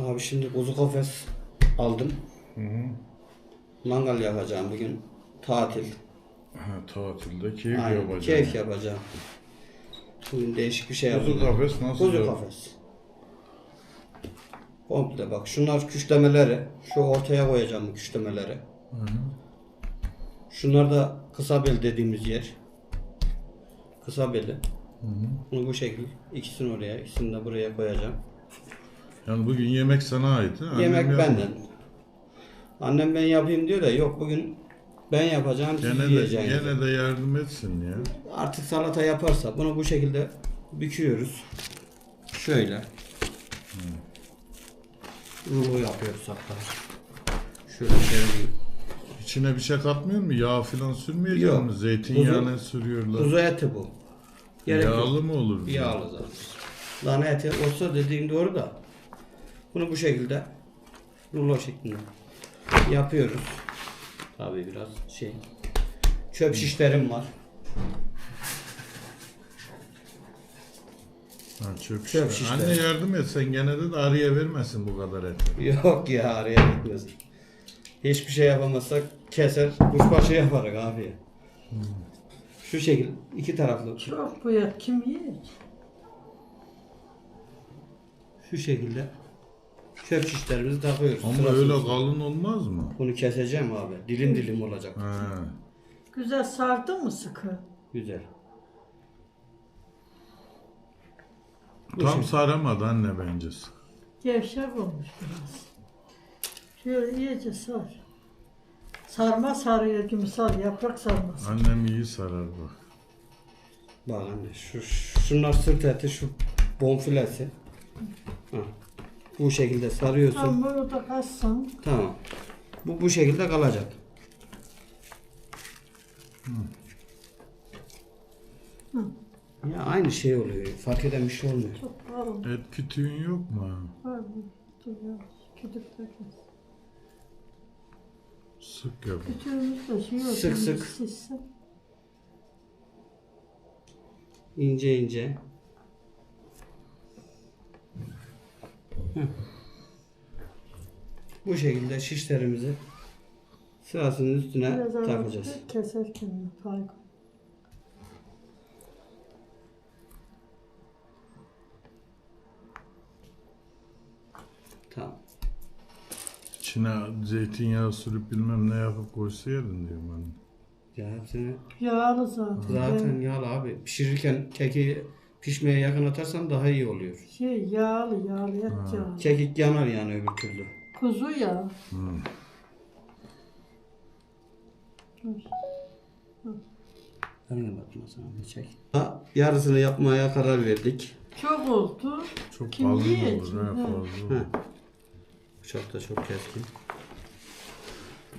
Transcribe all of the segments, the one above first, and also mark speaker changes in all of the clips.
Speaker 1: Abi şimdi kuzu kafes aldım.
Speaker 2: Hı hı.
Speaker 1: Mangal yapacağım bugün. Tatil.
Speaker 2: Ha, tatilde keyif
Speaker 1: Aynen,
Speaker 2: yapacağım.
Speaker 1: Keyif yapacağım. Bugün değişik bir şey
Speaker 2: Kuzu
Speaker 1: yapacağım.
Speaker 2: kafes nasıl
Speaker 1: Kuzu
Speaker 2: yap-
Speaker 1: kafes. Komple bak şunlar küşlemeleri. Şu ortaya koyacağım bu küşlemeleri.
Speaker 2: Hı hı.
Speaker 1: Şunlar da kısa bel dediğimiz yer. Kısa beli.
Speaker 2: Hı hı.
Speaker 1: Bunu bu şekil. ikisini oraya, ikisini de buraya koyacağım.
Speaker 2: Yani bugün yemek sana ait. ha? Annem
Speaker 1: Yemek
Speaker 2: yapmadı.
Speaker 1: benden. Annem ben yapayım diyor da yok bugün ben yapacağım siz
Speaker 2: Gene de,
Speaker 1: yiyeceksiniz.
Speaker 2: gene de yardım etsin ya.
Speaker 1: Artık salata yaparsa bunu bu şekilde büküyoruz. Şöyle. Rulo yapıyoruz hatta. Şöyle çevireyim.
Speaker 2: İçine bir şey katmıyor mu? Yağ falan sürmeyecek
Speaker 1: Yok.
Speaker 2: mi? Zeytinyağını sürüyorlar.
Speaker 1: Kuzu eti bu. Gerek yok.
Speaker 2: Yağlı mı olur? bu?
Speaker 1: Yağlı zaten. Dana eti olsa dediğin doğru da bunu bu şekilde rulo şeklinde yapıyoruz. Tabii biraz şey. Çöp şişlerim var.
Speaker 2: Ha, çöp,
Speaker 1: Çöp
Speaker 2: şişe.
Speaker 1: şişleri.
Speaker 2: Anne yardım etsen gene de, araya vermesin bu kadar eti.
Speaker 1: Yok ya araya gitmez. Hiçbir şey yapamazsak keser kuşbaşı yaparız abi. Şu şekil iki taraflı
Speaker 3: Çok bu ya kim yer?
Speaker 1: şu şekilde çöp şişlerimizi takıyoruz.
Speaker 2: Ama
Speaker 1: Sırasıyla.
Speaker 2: öyle kalın olmaz mı?
Speaker 1: Bunu keseceğim abi. Dilim dilim olacak.
Speaker 2: Ha.
Speaker 3: Güzel sardın mı sıkı?
Speaker 1: Güzel.
Speaker 2: Tam saramadı anne bence.
Speaker 3: Gevşek olmuş biraz. Şöyle iyice sar. Sarma sarıyor gibi sar, yaprak sarması.
Speaker 2: Annem iyi sarar bak.
Speaker 1: Bak anne şu şunlar sırt eti şu bonfilesi. Hah. Bu şekilde sarıyorsun.
Speaker 3: Tam bunu da kassan.
Speaker 1: Tamam. Bu bu şekilde kalacak. Ya aynı şey oluyor. Fark eden bir şey olmuyor.
Speaker 3: Çok kalın.
Speaker 2: Et kütüğün yok mu?
Speaker 3: Var. Dur ya. Kütük de.
Speaker 2: Sık yap.
Speaker 3: Kütüğümüz de şey olsun.
Speaker 1: Sık sık.
Speaker 3: Sisse.
Speaker 1: İnce ince. Bu şekilde şişlerimizi sırasının üstüne
Speaker 3: Biraz
Speaker 1: takacağız.
Speaker 3: keserken fark.
Speaker 1: Tamam.
Speaker 2: İçine zeytinyağı sürüp bilmem ne yapıp koysaydın diyorum anne.
Speaker 1: Ya hepsini
Speaker 3: Yağlı zaten.
Speaker 1: zaten yağlı abi. Pişirirken keki pişmeye yakın atarsan daha iyi oluyor.
Speaker 3: Şey yağlı yağlı et yağlı.
Speaker 1: Kekik yanar yani öbür türlü.
Speaker 3: Kuzu ya.
Speaker 2: Hmm.
Speaker 3: Dur.
Speaker 1: Hemen bakma sana bir çek. Ha, Yarısını yapmaya karar verdik.
Speaker 3: Çok oldu.
Speaker 2: Çok
Speaker 3: Kim
Speaker 2: kalın
Speaker 3: yiyecek?
Speaker 2: olur ha
Speaker 3: Ha.
Speaker 2: fazla.
Speaker 1: Bıçak da çok keskin.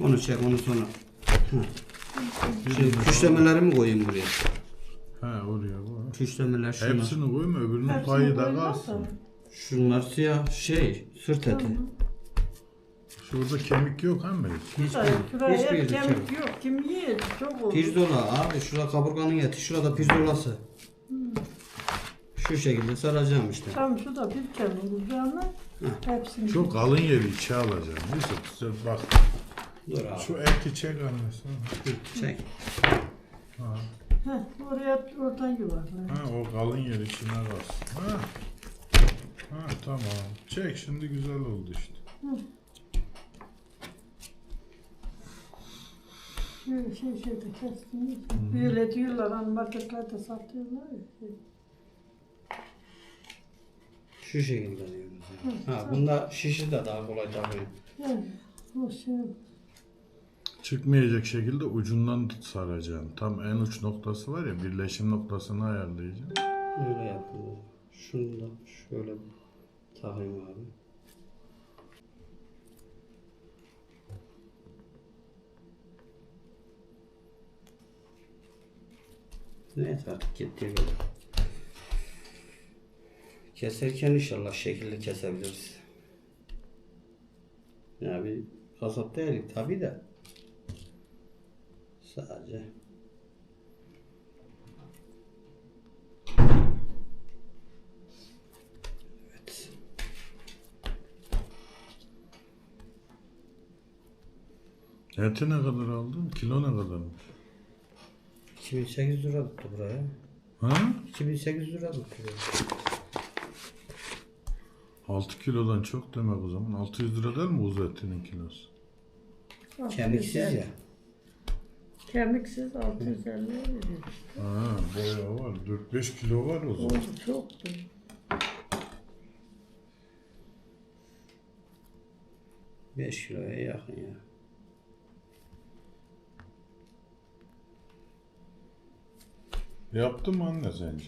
Speaker 1: Onu çek onu sonra. Şimdi küşlemelerimi koyayım buraya.
Speaker 2: Ha oraya koy.
Speaker 1: Küşlemeler şunlar.
Speaker 2: Hepsini koyma öbürünün
Speaker 3: Hepsini
Speaker 2: payı da
Speaker 3: koymaz
Speaker 2: kalsın.
Speaker 1: Şunlar siyah şey sırt eti.
Speaker 2: Şurada kemik yok ha mı?
Speaker 3: Şuraya, şuraya
Speaker 1: hiçbir yeri
Speaker 3: kemik yok. Kim yiyecek? Çok oldu.
Speaker 1: Pirzola abi şurada kaburganın eti şurada pirzolası. Şu şekilde saracağım işte.
Speaker 3: Tam şu da bir kere olur canım. Hepsini.
Speaker 2: Çok kalın yeri içe alacağım. Neyse sen bak.
Speaker 1: Dur abi.
Speaker 2: Şu eti çek anne sen.
Speaker 1: Çek.
Speaker 3: Heh, oraya oradan yuvarla.
Speaker 2: Ha o kalın yer içine kalsın. Ha. Ha tamam. Çek şimdi güzel oldu işte.
Speaker 3: Şöyle şey şey de kestiniz. Böyle diyorlar hani marketlerde satıyorlar ya. Şey.
Speaker 1: Şu şekilde diyoruz. yani. Ha bunda şişi de daha kolay takıyor.
Speaker 3: Yani o şey
Speaker 2: Çıkmayacak şekilde ucundan saracaksın. Tam en uç noktası var ya birleşim noktasını ayarlayacaksın.
Speaker 1: Öyle yapılır. Şunu şöyle takayım abi. Neyse artık gittiği. Keserken inşallah şekilli kesebiliriz. Ya bir kasap değilik tabi de. Sadece
Speaker 2: Eti ne kadar aldın? Kilo ne kadarmış?
Speaker 1: 2800 lira tuttu buraya.
Speaker 2: Ha?
Speaker 1: 2800 lira tuttu. buraya.
Speaker 2: 6 kilodan çok demek o zaman. 600 lira değil mi buz etinin kilosu?
Speaker 1: Kemiksiz ya.
Speaker 3: Kemiksiz 650 veriyor.
Speaker 2: Ha, bayağı var. 4-5 kilo var o zaman.
Speaker 3: Oldu çoktu.
Speaker 1: Beş kiloya yakın ya.
Speaker 2: Yaptı mı anne sence?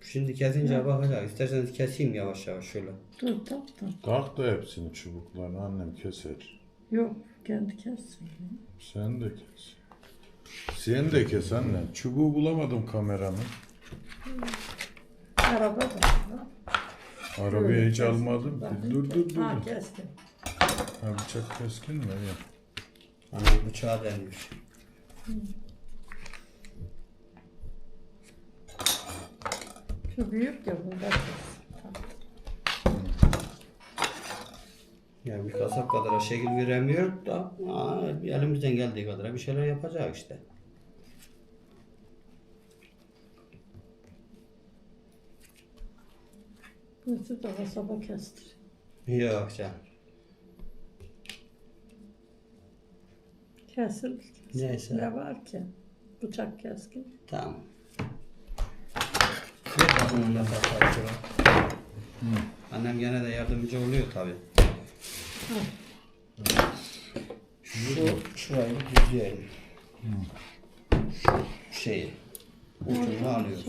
Speaker 1: Şimdi kesince bakacak. İsterseniz keseyim yavaş yavaş şöyle.
Speaker 3: Dur tak tak.
Speaker 2: Tak da hepsini çubuklarını annem keser.
Speaker 3: Yok kendi kessin.
Speaker 2: Sen de kes. Sen de kes anne. Çubuğu bulamadım kameranın.
Speaker 3: Araba da.
Speaker 2: Arabaya hiç
Speaker 3: Kestim.
Speaker 2: almadım ki. Dur dur dur.
Speaker 3: Ha kestim.
Speaker 2: Ha bıçak keskin mi? Ya.
Speaker 1: Hani bıçağı denmiş.
Speaker 3: Şu büyük de bunda kes.
Speaker 1: Yani bir kasap kadar şekil veremiyor da aa, elimizden geldiği kadar bir şeyler yapacak işte.
Speaker 3: Burası da kasaba kestir.
Speaker 1: Yok canım.
Speaker 3: Kesil. kesil.
Speaker 1: Neyse.
Speaker 3: Ne var ki? Bıçak keskin.
Speaker 1: Tamam. Ver bakalım da şuna. Annem gene de yardımcı oluyor tabi. Şu şurayı bir düzleyelim. Şu şeyi. Ucunu alıyoruz.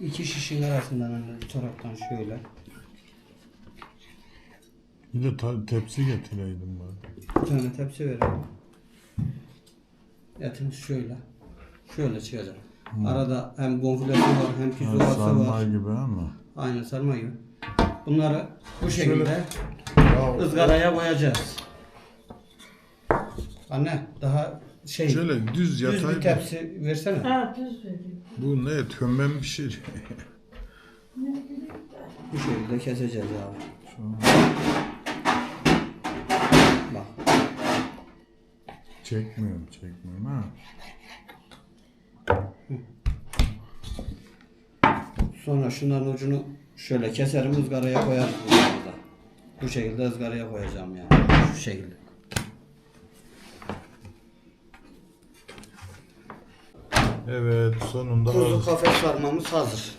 Speaker 1: İki şişin arasından hani bu taraftan şöyle.
Speaker 2: Bir de ta- tepsi getireydim bari.
Speaker 1: Bir tane tepsi verelim. Etimiz şöyle. Şöyle çıkacak. Arada hem bonfilesi var hem
Speaker 2: Ha,
Speaker 1: pirzolatı
Speaker 2: sarma
Speaker 1: var.
Speaker 2: gibi ama.
Speaker 1: Aynen sarma gibi. Bunları bu şekilde
Speaker 2: Ya,
Speaker 1: ızgaraya koyacağız. Anne daha şey
Speaker 2: Şöyle düz
Speaker 1: düz
Speaker 2: yatay
Speaker 1: bir
Speaker 2: bir-
Speaker 1: tepsi versene.
Speaker 3: Ha düz veriyor.
Speaker 2: Bu ne? Tömben bir şey.
Speaker 1: Bu şekilde keseceğiz abi. Bak.
Speaker 2: çekmiyorum, çekmiyorum ha.
Speaker 1: Sonra şunların ucunu şöyle keserim ızgaraya koyarım. bu şekilde. Bu şekilde ızgaraya koyacağım yani. Şu şekilde.
Speaker 2: Evet, sonunda
Speaker 1: Kuzu kafes sarmamız hazır.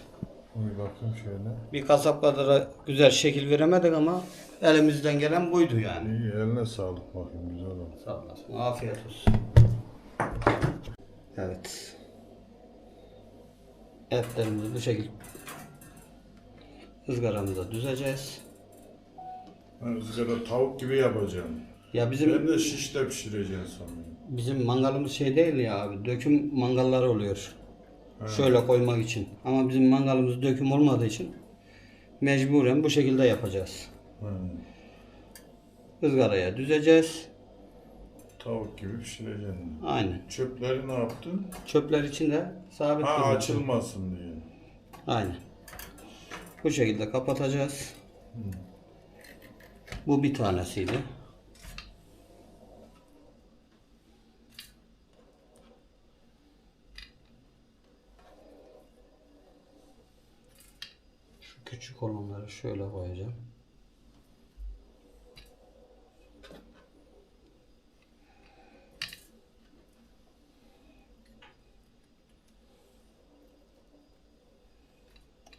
Speaker 2: Bir bakayım şöyle.
Speaker 1: Bir kasap kadar güzel şekil veremedik ama elimizden gelen buydu yani.
Speaker 2: İyi, eline sağlık bakayım güzel oldu.
Speaker 1: Sağ olasın. Afiyet olsun. Evet. Etlerimizi bu şekilde ızgaramıza düzeceğiz.
Speaker 2: Ben ızgara tavuk gibi yapacağım.
Speaker 1: Ya bizim
Speaker 2: Ben de şişte pişireceğim sanıyorum.
Speaker 1: bizim mangalımız şey değil ya abi. Döküm mangallar oluyor. Şöyle koymak için. Ama bizim mangalımız döküm olmadığı için mecburen bu şekilde yapacağız.
Speaker 2: Ha,
Speaker 1: Izgaraya düzeceğiz.
Speaker 2: tavuk gibi pişireceğim.
Speaker 1: Aynen.
Speaker 2: Çöpleri ne yaptın?
Speaker 1: Çöpler içinde sabit
Speaker 2: Ha
Speaker 1: duracak.
Speaker 2: açılmasın diye.
Speaker 1: Aynen. Bu şekilde kapatacağız. Bu bir tanesiydi. Şu küçük olanları şöyle koyacağım.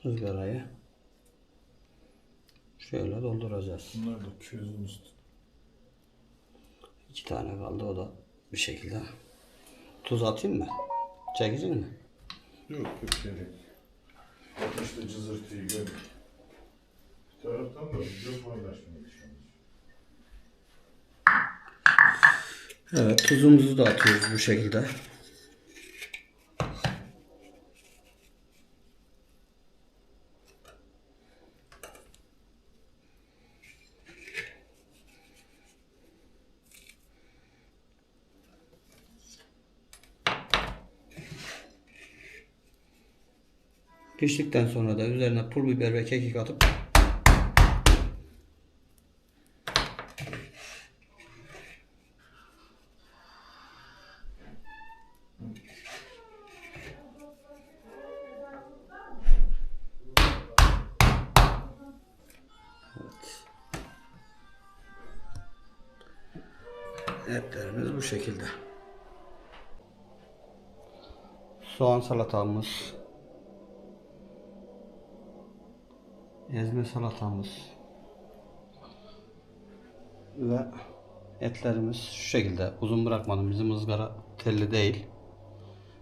Speaker 1: ızgarayı şöyle dolduracağız.
Speaker 2: Bunlar da közün üstü.
Speaker 1: İki tane kaldı o da bir şekilde. Tuz atayım mı? Çekecek mi?
Speaker 2: Yok yok gerek. Bak işte cızırtıyı gör. Bir taraftan da paylaşmayı düşünüyoruz.
Speaker 1: Evet tuzumuzu da atıyoruz bu şekilde. Piştikten sonra da üzerine pul biber ve kekik atıp Etlerimiz bu şekilde. Soğan salatamız Ezme salatamız. Ve etlerimiz şu şekilde. Uzun bırakmadım. Bizim ızgara telli değil.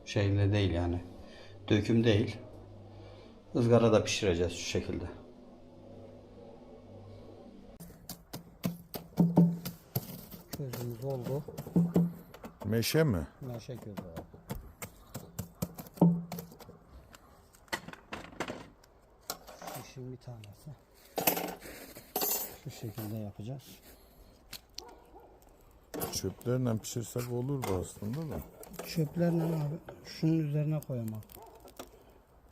Speaker 1: Şeyle değil yani. Döküm değil. Izgarada pişireceğiz şu şekilde. Közümüz oldu.
Speaker 2: Meşe mi?
Speaker 1: Meşe közü işin bir tanesi. Şu şekilde yapacağız.
Speaker 2: Çöplerle pişirsek olurdu aslında da.
Speaker 1: Çöplerle abi şunun üzerine koyalım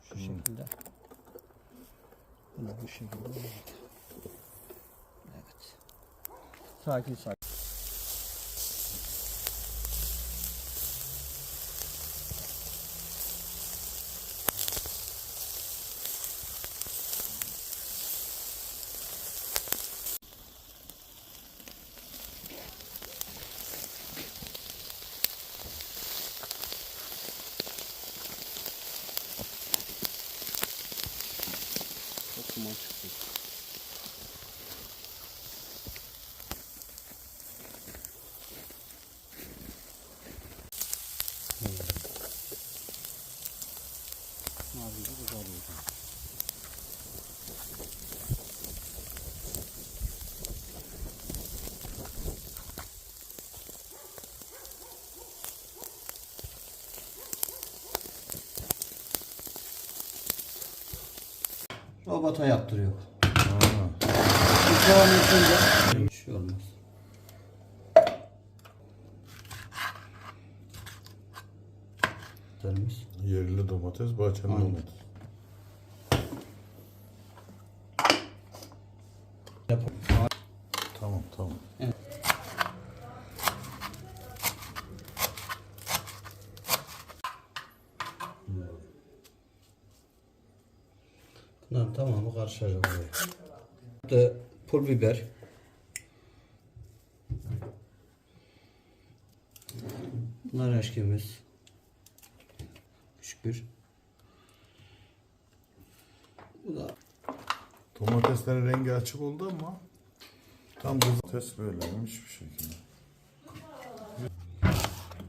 Speaker 1: Şu şekilde. Bunu bu şekilde. Evet. Sakin sakin. Çok duman çıktı. Mavi de güzel oldu. Robota yaptırıyor. Devam edince bir şey olmaz. Temiz.
Speaker 2: Yerli domates, bahçeli
Speaker 1: Aynen.
Speaker 2: domates. Tamam tamam.
Speaker 1: Oraya. İşte pul biber. Nar eşkimiz. Küçük bir. Bu da
Speaker 2: Domateslerin rengi açık oldu ama tam domates böyleymiş bir şekilde.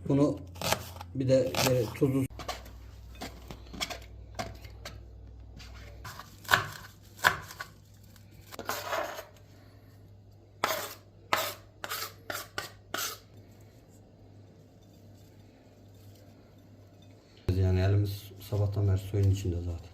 Speaker 1: bunu bir de e, tuzu yani elimiz sabahtan beri suyun içinde zaten.